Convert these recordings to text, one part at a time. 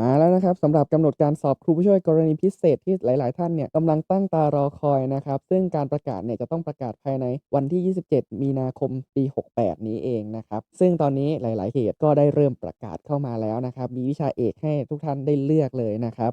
มาแล้วนะครับสำหรับกำหนดการสอบครูผู้ช่วยกรณีพิเศษที่หลาย ๆ ท่านเนี่ยกำลังตั้งตารอคอยนะครับ ซึ่งการประกาศเนี่ยจะต้องประกาศภายในวันที่ 27 มีนาคมปี 68 นี้เองนะครับ ซึ่งตอนนี้หลาย ๆ เขตก็ได้เริ่มประกาศเข้ามาแล้วนะครับ มีวิชาเอกให้ทุกท่านได้เลือกเลยนะครับ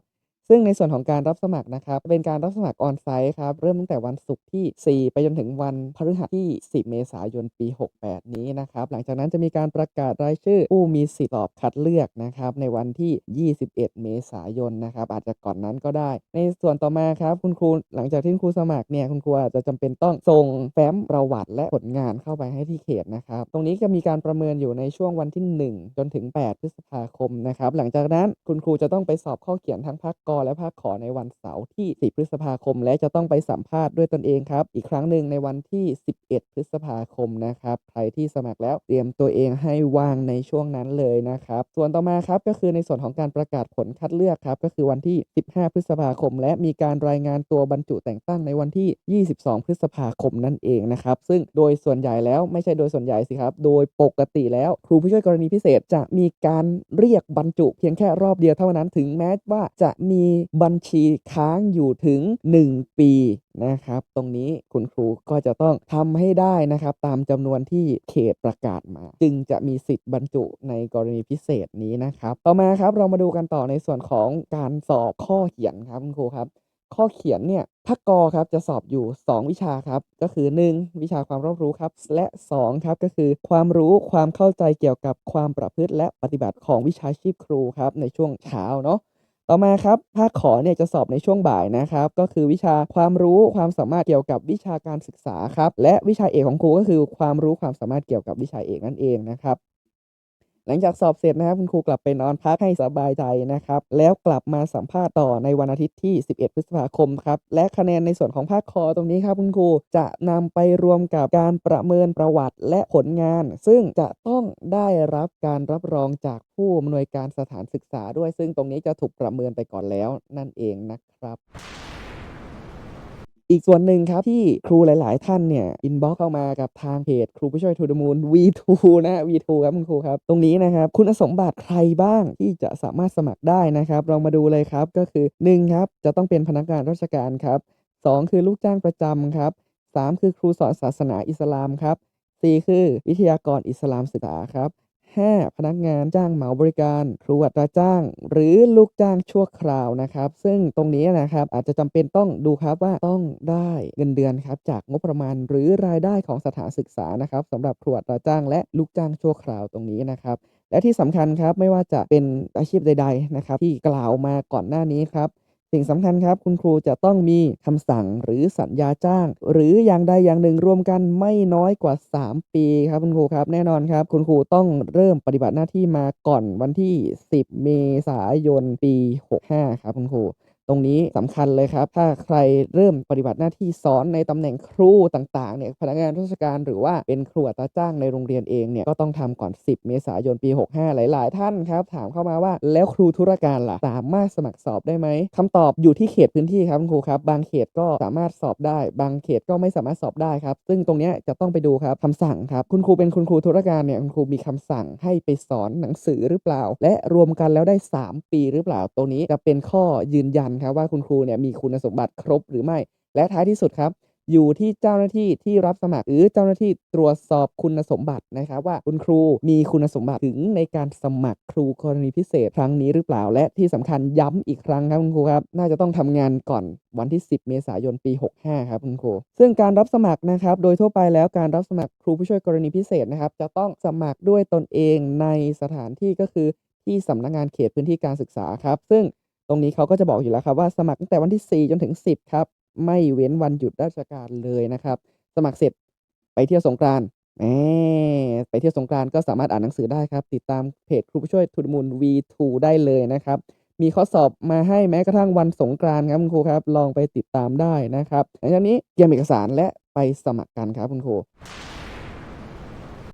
ซึ่งในส่วนของการรับสมัครนะครับเป็นการรับสมัครออนไซต์ครับเริ่มตั้งแต่วันศุกร์ที่ 4 ไปจนถึงวันพฤหัสที่ 10 เมษายนปี 68 นี้นะครับหลังจากนั้นจะมีการประกาศรายชื่อผู้มีสิทธิ์สอบคัดเลือกนะครับในวันที่ 21 เมษายนนะครับอาจจะก่อนนั้นก็ได้ ในส่วนต่อมาครับคุณครูหลังจากที่คุณครูสมัครเนี่ยคุณครูอาจจะจำเป็นต้องส่งแฟ้มประวัติและผลงานเข้าไปให้ที่เขตนะครับตรงนี้จะมีการประเมินอยู่ในช่วงวันที่ 1 จนถึง 8 พฤษภาคมนะครับหลังจากนั้นคุณครูจะต้องไปสอบข้อเขียนทั้งภาคกและภาคขอในวันเสาร์ที่10พฤษภาคม และจะต้องไปสัมภาษณ์ด้วยตนเองครับ อีกครั้งหนึ่งในวันที่ 11 พฤษภาคมนะครับ ใครที่สมัครแล้วเตรียมตัวเองให้ว่างในช่วงนั้นเลยนะครับ ส่วนต่อมาครับก็คือในส่วนของการประกาศผลคัดเลือกครับ ก็คือวันที่ 15 พฤษภาคม และมีการรายงานตัวบรรจุแต่งตั้งในวันที่ 22 พฤษภาคมนั่นเองนะครับ ซึ่งโดยส่วนใหญ่แล้วไม่ใช่โดยส่วนใหญ่สิครับ โดยปกติแล้วครูผู้ช่วยกรณีพิเศษจะมีการเรียกบรรจุ เพียงแค่รอบเดียวเท่านั้นถึงแม้ว่าจะมีบัญชีค้างอยู่ถึง 1 ปีนะครับ ตรงนี้คุณครูก็จะต้องทำให้ได้นะครับ ตามจำนวนที่เขตประกาศมา จึงจะมีสิทธิ์บรรจุในกรณีพิเศษนี้นะครับ ต่อมาครับเรามาดูกันต่อในส่วนของการสอบข้อเขียนครับคุณครูครับ ข้อเขียนเนี่ยภาคกอครับจะสอบอยู่ 2 วิชาครับ ก็คือ 1 วิชาความรอบรู้ครับ และ 2 ครับก็คือความรู้ความเข้าใจเกี่ยวกับความประพฤติและปฏิบัติของวิชาชีพครูครับในช่วงเช้าเนาะ ต่อมาครับภาคขอเนี่ยจะสอบในช่วงบ่ายนะครับ ก็คือวิชาความรู้ความสามารถเกี่ยวกับวิชาการศึกษาครับ และวิชาเอกของครูก็คือความรู้ความสามารถเกี่ยวกับวิชาเอกนั่นเองนะครับ หลังจากสอบเสร็จนะครับคุณครูกลับไปนอนพักให้สบายใจนะครับ แล้วกลับมาสัมภาษณ์ต่อในวันอาทิตย์ที่ 11 พฤษภาคมครับและคะแนนในส่วนของภาคคอตรงนี้ครับคุณครูจะนำไปรวมกับการประเมินประวัติและผลงาน ซึ่งจะต้องได้รับการรับรองจากผู้อำนวยการสถานศึกษาด้วย ซึ่งตรงนี้จะถูกประเมินไปก่อนแล้วนั่นเองนะครับ อีกส่วนหนึ่งครับที่ครูหลาย ๆ ท่านเนี่ยอินบ็อกเข้ามากับทางเพจครูผู้ช่วยทูดมูล V2 นะ V2 ครับคุณครูครับ ตรงนี้นะครับ คุณสมบัติใครบ้างที่จะสามารถสมัครได้นะครับ เรามาดูเลยครับก็คือ 1 ครับ จะต้องเป็นพนักงานราชการครับ 2 คือลูกจ้างประจำครับ 3 คือครูสอนศาสนาอิสลามครับ 4 คือวิทยากรอิสลามศึกษาครับ 5. พนักงานจ้างเหมาบริการครูอัตราจ้าง หรือลูกจ้างชั่วคราวนะครับ ซึ่งตรงนี้นะครับอาจจะจำเป็นต้องดูครับว่าต้องได้เงินเดือนครับจากงบประมาณหรือรายได้ของสถานศึกษานะครับสำหรับครูอัตราจ้าง และลูกจ้างชั่วคราวตรงนี้นะครับและที่สำคัญครับไม่ว่าจะเป็นอาชีพใด ๆนะครับ ที่กล่าวมาก่อนหน้านี้ครับ สิ่งสำคัญครับ คุณครูจะต้องมีคำสั่งหรือสัญญาจ้าง หรืออย่างใดอย่างหนึ่งรวมกันไม่น้อยกว่า 3 ปีครับคุณครูครับแน่นอนครับ คุณครูต้องเริ่มปฏิบัติหน้าที่มาก่อนวันที่ 10 เมษายนปี 65 ครับคุณครู ตรงนี้สำคัญเลยครับ ถ้าใครเริ่มปฏิบัติหน้าที่สอนในตำแหน่งครูต่างๆเนี่ยพนักงานราชการหรือว่าเป็นครูอัตราจ้างในโรงเรียนเองเนี่ยก็ต้องทำก่อน 10 เมษายนปี 65 หลาย ๆ ท่านครับ ถามเข้ามาว่าแล้วครูธุรการล่ะสามารถสมัครสอบได้ไหมคำตอบอยู่ที่เขตพื้นที่ครับคุณครูครับ บางเขตก็สามารถสอบได้ บางเขตก็ไม่สามารถสอบได้ครับ ซึ่งตรงนี้จะต้องไปดูครับคำสั่งครับคุณครูเป็นคุณครูธุรการเนี่ยคุณครูมีคำสั่งให้ไปสอนหนังสือหรือเปล่า และรวมกันแล้วได้ 3 ปีหรือเปล่า ตรงนี้จะเป็นข้อยืนยันครับว่าคุณครูเนี่ยมีคุณสมบัติครบหรือไม่ และท้ายที่สุดครับอยู่ที่เจ้าหน้าที่ที่รับสมัครหรือเจ้าหน้าที่ตรวจสอบคุณสมบัตินะครับว่าคุณครูมีคุณสมบัติถึงในการสมัครครูกรณีพิเศษครั้งนี้หรือเปล่า และที่สำคัญย้ำอีกครั้งครับคุณครูครับน่าจะต้องทำงานก่อนวันที่ 10 เมษายนปี 65 ครับคุณครูซึ่งการรับสมัครนะครับโดยทั่วไปแล้วการรับสมัครครูผู้ช่วยกรณีพิเศษนะครับจะต้องสมัครด้วยตนเองในสถานที่ก็คือที่สำนักงานเขตพื้นที่การศึกษาครับ ซึ่ง ตรงนี้เขาก็จะบอกอยู่แล้วครับว่าสมัครตั้งแต่วันที่ 4 จนถึง 10 ครับ ไม่เว้นวันหยุดราชการเลยนะครับ สมัครเสร็จไปเที่ยวสงกรานต์แหมไปเที่ยวสงกรานต์ก็สามารถอ่านหนังสือได้ครับ ติดตามเพจครูผู้ช่วยทุนมูล V2 ได้เลยนะครับ มีข้อสอบมาให้แม้กระทั่งวันสงกรานต์ครับคุณครูครับ ลองไปติดตามได้นะครับหลังจากนี้เตรียมเอกสารและไปสมัครกันครับคุณครู